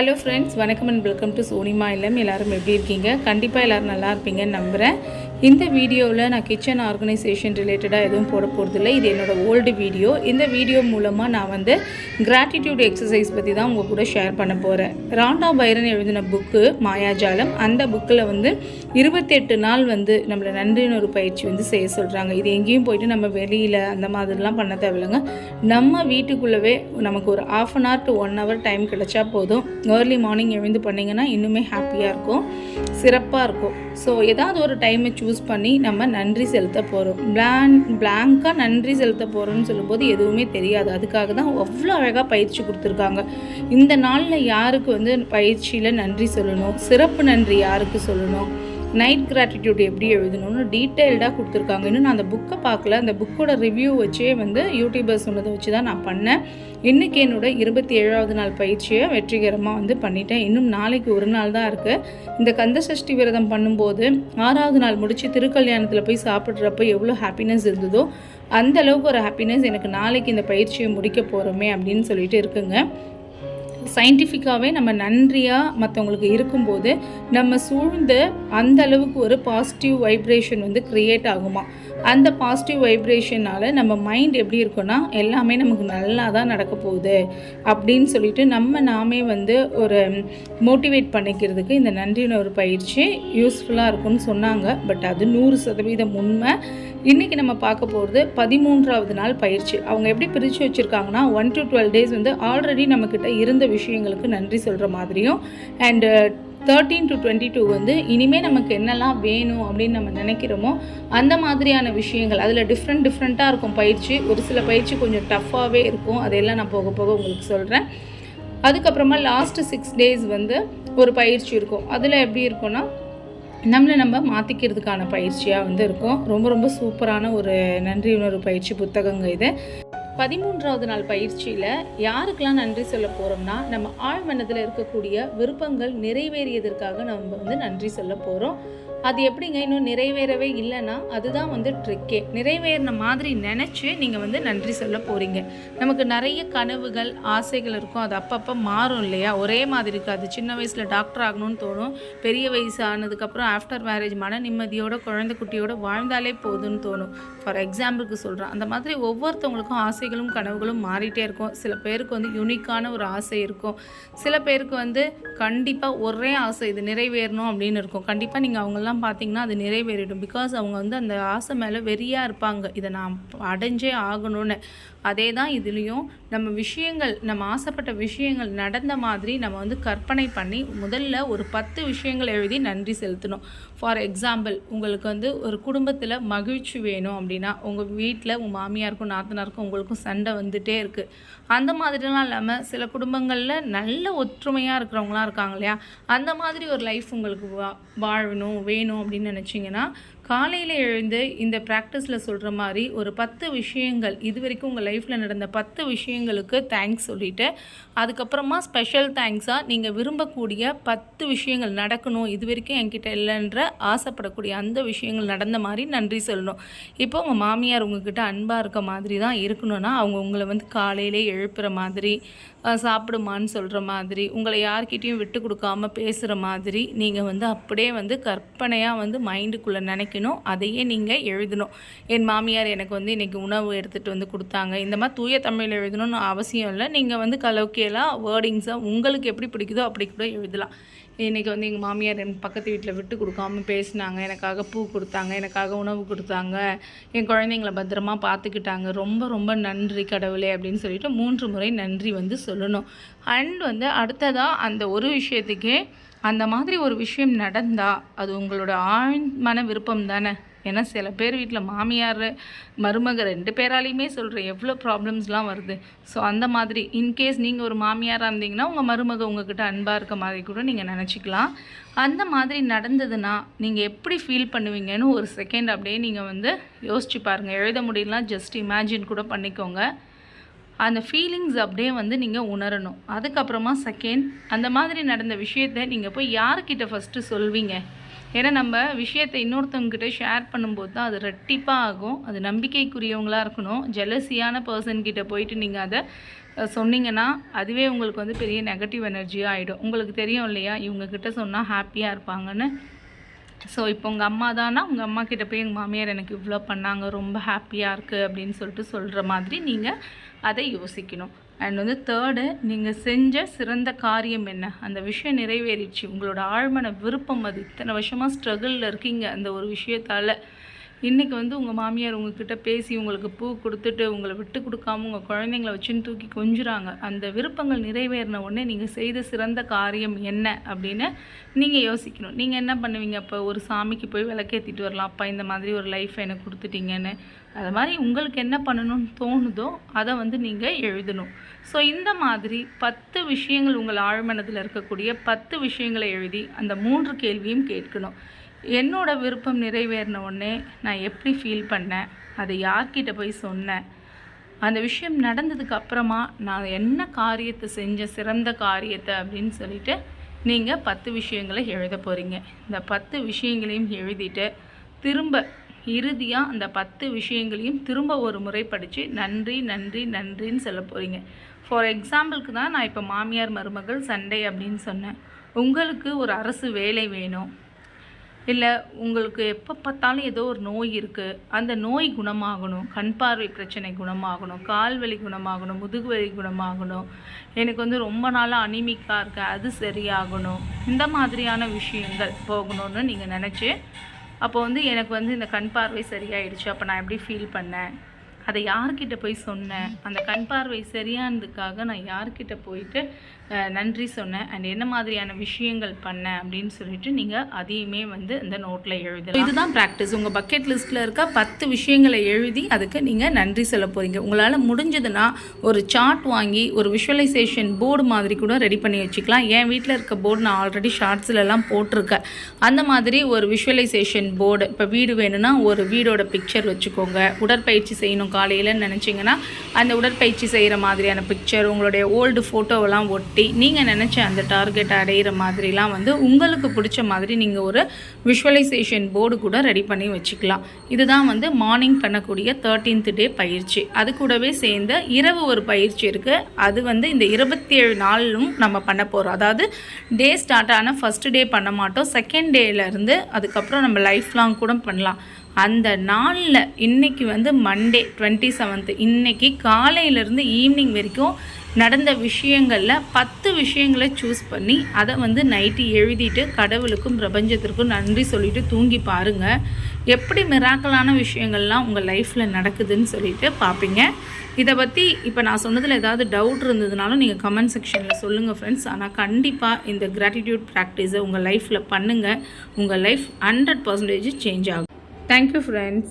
Hello friends வணக்கம் and welcome to Sonima இல்லம் எல்லோரும் எப்படி இருக்கீங்க? கண்டிப்பாக எல்லோரும் நல்லா இருப்பீங்கன்னு நம்புகிறேன் இந்த வீடியோவில் நான் கிச்சன் ஆர்கனைசேஷன் ரிலேட்டடாக எதுவும் போட போகிறதில்ல இது என்னோடய ஓல்டு வீடியோ இந்த வீடியோ மூலமாக நான் வந்து கிராட்டிடியூட் எக்ஸசைஸ் பற்றி தான் உங்கள் கூட ஷேர் பண்ண போகிறேன் ராண்டா பைரன் எழுதின புக்கு மாயாஜாலம் அந்த புக்கில் வந்து இருபத்தெட்டு நாள் வந்து நம்மளை நன்றினொரு பயிற்சி வந்து செய்ய சொல்கிறாங்க இது எங்கேயும் போயிட்டு நம்ம வெளியில் அந்த மாதிரிலாம் பண்ண தேவையில்லைங்க. நம்ம வீட்டுக்குள்ளவே நமக்கு ஒரு half an hour to one hour time கிடைச்சா போதும். ஏர்லி மார்னிங் எழுந்து பண்ணிங்கன்னா இன்னுமே ஹாப்பியாக இருக்கும். சிறப்பாக இருக்கும். ஸோ ஏதாவது ஒரு டைமை சூஸ் யூஸ் பண்ணி நம்ம நன்றி செலுத்த போகிறோம் பிளான் பிளாங்காக நன்றி செலுத்த போகிறோம்னு சொல்லும்போது எதுவுமே தெரியாது. அதுக்காக தான் அவ்வளோ அழகாக பயிற்சி கொடுத்துருக்காங்க. இந்த நாளில் யாருக்கு வந்து பயிற்சியில் நன்றி சொல்லணும்? சிறப்பு நன்றி யாருக்கு சொல்லணும்? நைட் கிராட்டிடியூட் எப்படி எழுதணும்னு டீட்டெயில்டாக கொடுத்துருக்காங்க. இன்னும் நான் அந்த புக்கை பார்க்கல. அந்த புக்கோட ரிவ்யூ வச்சே வந்து யூடியூபர்ஸ் சொன்னதை வச்சு தான் நான் பண்ணேன். இன்றைக்கி என்னோட இருபத்தி ஏழாவது நாள் பயிற்சியை வெற்றிகரமாக வந்து பண்ணிட்டேன். இன்னும் நாளைக்கு ஒரு நாள் தான் இருக்குது இந்த கந்த சஷ்டி விரதம் பண்ணும்போது ஆறாவது நாள் முடித்து திருக்கல்யாணத்தில் போய் சாப்பிட்றப்ப எவ்வளோ ஹாப்பினஸ் இருந்ததோ அந்த அளவுக்கு ஒரு ஹாப்பினஸ் எனக்கு நாளைக்கு இந்த பயிற்சியை முடிக்க போகிறோமே அப்படின்னு சொல்லிட்டு இருக்குங்க. சயின்டிஃபிக்காகவே நம்ம நன்றியாக மற்றவங்களுக்கு இருக்கும்போது நம்ம சூழ்ந்து அந்த அளவுக்கு ஒரு பாசிட்டிவ் வைப்ரேஷன் வந்து க்ரியேட் ஆகுமா? அந்த பாசிட்டிவ் வைப்ரேஷனால் நம்ம மைண்ட் எப்படி இருக்குன்னா எல்லாமே நமக்கு நல்லா தான் நடக்க போகுது அப்படின்னு சொல்லிட்டு நம்ம நாமே வந்து ஒரு மோட்டிவேட் பண்ணிக்கிறதுக்கு இந்த நன்றின ஒரு பயிற்சி யூஸ்ஃபுல்லாக இருக்கும்னு சொன்னாங்க. பட் அது நூறு சதவீதம் உண்மை. இன்றைக்கி நம்ம பார்க்க போகிறது பதிமூன்றாவது நாள் பயிற்சி. அவங்க எப்படி பிரித்து வச்சுருக்காங்கன்னா ஒன் டு டுவெல் டேஸ் வந்து ஆல்ரெடி நம்மக்கிட்ட இருந்த விஷயங்களுக்கு நன்றி சொல்கிற மாதிரியும் and thirteen to twenty two வந்து இனிமேல் நமக்கு என்னெல்லாம் வேணும் அப்படின்னு நம்ம நினைக்கிறோமோ அந்த மாதிரியான விஷயங்கள் அதில் டிஃப்ரெண்ட் டிஃப்ரெண்ட்டாக இருக்கும் பயிற்சி. ஒரு சில பயிற்சி கொஞ்சம் டஃப்பாகவே இருக்கும். அதையெல்லாம் நான் போக போக உங்களுக்கு சொல்கிறேன் அதுக்கப்புறமா லாஸ்ட்டு சிக்ஸ் டேஸ் வந்து ஒரு பயிற்சி இருக்கும். அதில் எப்படி இருக்கும்னா நம்மளை நம்ம மாற்றிக்கிறதுக்கான பயிற்சியாக வந்து இருக்கும். ரொம்ப ரொம்ப சூப்பரான ஒரு நன்றி உணர்வு பயிற்சி புத்தகங்க இது. பதிமூன்றாவது நாள் பயிற்சியில் யாருக்கெல்லாம் நன்றி சொல்ல போகிறோம்னா நம்ம ஆழ்மனத்தில் இருக்கக்கூடிய விருப்பங்கள் நிறைவேறியதற்காக நம்ம வந்து நன்றி சொல்ல போகிறோம் அது எப்படிங்க? இன்னும் நிறைவேறவே இல்லைன்னா அதுதான் வந்து ட்ரிக்கே நிறைவேறின மாதிரி நினச்சி நீங்கள் வந்து நன்றி சொல்ல போகிறீங்க நமக்கு நிறைய கனவுகள் ஆசைகள் இருக்கும். அது அப்பப்போ மாறும் இல்லையா? ஒரே மாதிரி இருக்காது சின்ன வயசில் டாக்டர் ஆகணும்னு தோணும். பெரிய வயசு ஆனதுக்கப்புறம் ஆஃப்டர் மேரேஜ் மன நிம்மதியோட குழந்தை குட்டியோட வாழ்ந்தாலே போதும்னு தோணும். ஃபார் எக்ஸாம்பிளுக்கு சொல்கிறேன் அந்த மாதிரி ஒவ்வொருத்தவங்களுக்கும் ஆசை ஆசைகளும் கனவுகளும் மாறிட்டே இருக்கும். சில பேருக்கு வந்து யூனிக்கான ஒரு ஆசை இருக்கும். சில பேருக்கு வந்து கண்டிப்பாக ஒரே ஆசை இது நிறைவேறணும் அப்படின்னு இருக்கும். கண்டிப்பாக நீங்கள் அவங்கெல்லாம் பார்த்தீங்கன்னா அது நிறைவேறிடும். பிகாஸ் அவங்க வந்து அந்த ஆசை மேலே வெறியாக இருப்பாங்க. இதை நான் அடைஞ்சே ஆகணும்னு. அதே தான் இதுலேயும் நம்ம விஷயங்கள் நம்ம ஆசைப்பட்ட விஷயங்கள் நடந்த மாதிரி நம்ம வந்து கற்பனை பண்ணி முதல்ல ஒரு பத்து விஷயங்கள் எழுதி நன்றி செலுத்தணும். ஃபார் எக்ஸாம்பிள் உங்களுக்கு வந்து ஒரு குடும்பத்தில் மகிழ்ச்சி வேணும் அப்படின்னா உங்கள் வீட்டில் உங்கள் மாமியாருக்கும் நாத்தனாருக்கும் உங்களுக்கும் சண்டை வந்துகிட்டே இருக்குது அந்த மாதிரிலாம் இல்லாமல் சில குடும்பங்களில் நல்ல ஒற்றுமையாக இருக்கிறவங்களாம் இருக்காங்க இல்லையா? அந்த மாதிரி ஒரு லைஃப் உங்களுக்கு வா வாழணும் வேணும் அப்படின்னு நினச்சிங்கன்னா காலையில் எழுந்து இந்த ப்ராக்டிஸில் சொல்கிற மாதிரி ஒரு பத்து விஷயங்கள் இது வரைக்கும் உங்கள் லைஃப்பில் நடந்த பத்து விஷயங்களுக்கு தேங்க்ஸ் சொல்லிவிட்டு அதுக்கப்புறமா ஸ்பெஷல் தேங்க்ஸாக நீங்கள் விரும்பக்கூடிய பத்து விஷயங்கள் நடக்கணும் இது வரைக்கும் என்கிட்ட இல்லைன்ற ஆசைப்படக்கூடிய அந்த விஷயங்கள் நடந்த மாதிரி நன்றி சொல்லணும். இப்போ உங்கள் மாமியார் உங்ககிட்ட அன்பாக இருக்க மாதிரி தான் இருக்கணும்னா அவங்க உங்களை வந்து காலையிலே எழுப்புகிற மாதிரி சாப்பிடுமான்னு சொல்கிற மாதிரி உங்களை யார்கிட்டையும் விட்டு கொடுக்காம பேசுகிற மாதிரி நீங்கள் வந்து அப்படியே வந்து கற்பனையாக வந்து மைண்டுக்குள்ளே நினைக்கணும் அதையே நீங்கள் எழுதணும். என் மாமியார் எனக்கு வந்து இன்றைக்கி உணவு எடுத்துகிட்டு வந்து கொடுத்தாங்க இந்த மாதிரி தூய தமிழ் எழுதணும்னு அவசியம் இல்லை. நீங்கள் வந்து கலோக்கியலாக வேர்டிங்ஸாக உங்களுக்கு எப்படி பிடிக்குதோ அப்படி கூட எழுதலாம். இன்றைக்கி வந்து எங்கள் மாமியார் என் பக்கத்து வீட்டில் விட்டு கொடுக்காம பேசினாங்க. எனக்காக பூ கொடுத்தாங்க எனக்காக உணவு கொடுத்தாங்க. என் குழந்தைங்கள பத்திரமா பார்த்துக்கிட்டாங்க. ரொம்ப ரொம்ப நன்றி கடவுளே அப்படின்னு சொல்லிட்டு மூன்று முறை நன்றி வந்து சொல்லணும். அண்ட் வந்து அடுத்ததாக அந்த ஒரு விஷயத்துக்கே அந்த மாதிரி ஒரு விஷயம் நடந்தால் அது உங்களோட ஆழ்மன விருப்பம் தானே? ஏன்னா சில பேர் வீட்டில் மாமியார் மருமக ரெண்டு பேராலையுமே சொல்கிறேன் எவ்வளோ ப்ராப்ளம்ஸ்லாம் வருது. ஸோ அந்த மாதிரி இன்கேஸ் நீங்கள் ஒரு மாமியாராக இருந்தீங்கன்னா உங்கள் மருமக உங்ககிட்ட அன்பாக இருக்க மாதிரி கூட நீங்கள் நினச்சிக்கலாம். அந்த மாதிரி நடந்ததுன்னா நீங்கள் எப்படி ஃபீல் பண்ணுவீங்கன்னு ஒரு செகண்ட் அப்படியே நீங்கள் வந்து யோசிச்சு பாருங்கள் எழுத முடியலாம் ஜஸ்ட் இமேஜின் கூட பண்ணிக்கோங்க. அந்த ஃபீலிங்ஸ் அப்படியே வந்து நீங்கள் உணரணும். அதுக்கப்புறமா செகண்ட் அந்த மாதிரி நடந்த விஷயத்தை நீங்கள் போய் யார்கிட்ட ஃபஸ்ட்டு சொல்வீங்க? ஏன்னா நம்ம விஷயத்தை இன்னொருத்தவங்ககிட்ட ஷேர் பண்ணும்போது தான் அது ரெட்டிப்பாக ஆகும். அது நம்பிக்கைக்குரியவங்களாக இருக்கணும். ஜெலசியான பர்சன்கிட்ட போயிட்டு நீங்கள் அதை சொன்னீங்கன்னா அதுவே உங்களுக்கு வந்து பெரிய நெகட்டிவ் எனர்ஜியாக ஆகிடும் உங்களுக்கு தெரியும் இல்லையா? இவங்கக்கிட்ட சொன்னால் ஹாப்பியாக இருப்பாங்கன்னு. ஸோ இப்போ உங்கள் அம்மா தானா? உங்கள் அம்மா கிட்ட போய் எங்கள் மாமியார் எனக்கு இவ்வளோ பண்ணாங்க. ரொம்ப ஹாப்பியாக இருக்குது அப்படின்னு சொல்லிட்டு சொல்கிற மாதிரி நீங்கள் அதை யோசிக்கணும். அண்ட் வந்து தேர்டு நீங்கள் செஞ்ச சிறந்த காரியம் என்ன? அந்த விஷயம் நிறைவேறிச்சு உங்களோட ஆழ்மன விருப்பம் அது. இத்தனை வருஷமாக ஸ்ட்ரகிளில் இருக்கீங்க அந்த ஒரு விஷயத்தால். இன்றைக்கி வந்து உங்கள் மாமியார் உங்ககிட்ட பேசி உங்களுக்கு பூ கொடுத்துட்டு உங்களை விட்டு கொடுக்காம உங்கள் குழந்தைங்கள வச்சுன்னு தூக்கி கொஞ்சுறாங்க. அந்த விருப்பங்கள் நிறைவேறின உடனே நீங்கள் செய்த சிறந்த காரியம் என்ன அப்படின்னு நீங்கள் யோசிக்கணும். நீங்கள் என்ன பண்ணுவீங்க? அப்போ ஒரு சாமிக்கு போய் விளக்கேற்றிட்டு வரலாம். அப்பா இந்த மாதிரி ஒரு லைஃப் எனக்கு கொடுத்துட்டீங்கன்னு. அது மாதிரி உங்களுக்கு என்ன பண்ணணும்னு தோணுதோ அதை வந்து நீங்கள் எழுதணும். ஸோ இந்த மாதிரி பத்து விஷயங்கள் உங்கள் ஆழ்மனதில் இருக்கக்கூடிய பத்து விஷயங்களை எழுதி அந்த மூன்று கேள்வியும் கேட்கணும். என்னோட விருப்பம் நிறைவேறின உடனே நான் எப்படி ஃபீல் பண்ணேன்? அதை யார்கிட்ட போய் சொன்னேன்? அந்த விஷயம் நடந்ததுக்கு அப்புறமா நான் என்ன காரியத்தை செஞ்ச சிறந்த காரியத்தை அப்படின்னு சொல்லிட்டு நீங்கள் பத்து விஷயங்களை எழுத போகிறீங்க இந்த பத்து விஷயங்களையும் எழுதிட்டு திரும்ப இறுதியாக அந்த பத்து விஷயங்களையும் திரும்ப ஒரு முறை படித்து நன்றி நன்றி நன்றின்னு சொல்ல போகிறீங்க ஃபார் எக்ஸாம்பிளுக்கு தான் நான் இப்போ மாமியார் மருமகள் சண்டை அப்படின்னு சொன்னேன். உங்களுக்கு ஒரு அரசு வேலை வேணும். இல்லை உங்களுக்கு எப்போ பார்த்தாலும் ஏதோ ஒரு நோய் இருக்குது அந்த நோய் குணமாகணும். கண் பார்வை பிரச்சனை குணமாகணும். கால் வலி குணமாகணும். முதுகு வலி குணமாகணும். எனக்கு வந்து ரொம்ப நாளாக அனிமிக்காக இருக்கு. அது சரியாகணும். இந்த மாதிரியான விஷயங்கள் போகணும்னு நீங்கள் நினச்சி அப்போ வந்து எனக்கு வந்து இந்த கண் பார்வை சரியாயிடுச்சு. அப்போ நான் எப்படி ஃபீல் பண்ணேன்? அதை யார்கிட்ட போய் சொன்னேன்? அந்த கண் பார்வை சரியானதுக்காக நான் யார்கிட்ட போயிட்டு நன்றி சொன்னேன். அண்ட் என்ன மாதிரியான விஷயங்கள் பண்ணேன் அப்படின்னு சொல்லிட்டு நீங்கள் அதையுமே வந்து இந்த நோட்டில் எழுதலாம். இதுதான் ப்ராக்டிஸ் உங்கள் பக்கெட் லிஸ்ட்டில் இருக்க பத்து விஷயங்களை எழுதி அதுக்கு நீங்கள் நன்றி சொல்ல போகிறீங்க உங்களால் முடிஞ்சதுன்னா ஒரு சார்ட் வாங்கி ஒரு விஷுவலைசேஷன் போர்டு மாதிரி கூட ரெடி பண்ணி வச்சுக்கலாம். என் வீட்டில் இருக்க போர்டு நான் ஆல்ரெடி ஷார்ட்ஸ்லலாம் போட்டிருக்கேன். அந்த மாதிரி ஒரு விஷுவலைசேஷன் போர்டு இப்போ வீடு வேணும்னா ஒரு வீடோட பிக்சர் வச்சுக்கோங்க. உடற்பயிற்சி செய்யணும் காலையிலன்னு நினச்சிங்கன்னா அந்த உடற்பயிற்சி செய்கிற மாதிரியான பிக்சர் உங்களுடைய ஓல்டு ஃபோட்டோவெல்லாம் ஒட்டி நீங்கள் நினச்ச அந்த டார்கெட் அடையிற மாதிரிலாம் வந்து உங்களுக்கு பிடிச்ச மாதிரி நீங்கள் ஒரு விஷுவலைசேஷன் போர்டு கூட ரெடி பண்ணி வச்சுக்கலாம். இதுதான் வந்து மார்னிங் பண்ணக்கூடிய தேர்ட்டீன்த் டே பயிற்சி. அது கூடவே சேர்ந்த இரவு ஒரு பயிற்சி இருக்குது அது வந்து இந்த இருபத்தி ஏழு நாளும் நம்ம பண்ண போகிறோம் அதாவது டே ஸ்டார்ட் ஆன ஃபஸ்ட் டே பண்ண மாட்டோம். செகண்ட் டேலேருந்து அதுக்கப்புறம் நம்ம லைஃப் லாங் கூட பண்ணலாம். அந்த நாளில் இன்றைக்கி வந்து மண்டே டுவெண்ட்டி செவன்த்து இன்றைக்கி காலையிலேருந்து ஈவினிங் வரைக்கும் நடந்த விஷயங்களில் பத்து விஷயங்களை சூஸ் பண்ணி அதை வந்து நைட்டு எழுதிட்டு கடவுளுக்கும் பிரபஞ்சத்திற்கும் நன்றி சொல்லிவிட்டு தூங்கி பாருங்கள் எப்படி மிராக்கலான விஷயங்கள்லாம் உங்கள் லைஃப்பில் நடக்குதுன்னு சொல்லிட்டு பார்ப்பீங்க இதை பற்றி இப்போ நான் சொன்னதில் ஏதாவது டவுட் இருந்ததுனாலும் நீங்கள் கமெண்ட் செக்ஷனில் சொல்லுங்கள் ஃப்ரெண்ட்ஸ் ஆனால் கண்டிப்பாக இந்த கிராட்டிடியூட் ப்ராக்டிஸை உங்கள் லைஃப்பில் பண்ணுங்கள் உங்கள் லைஃப் ஹண்ட்ரட் பர்சன்டேஜ் சேஞ்ச் ஆகும். Thank you friends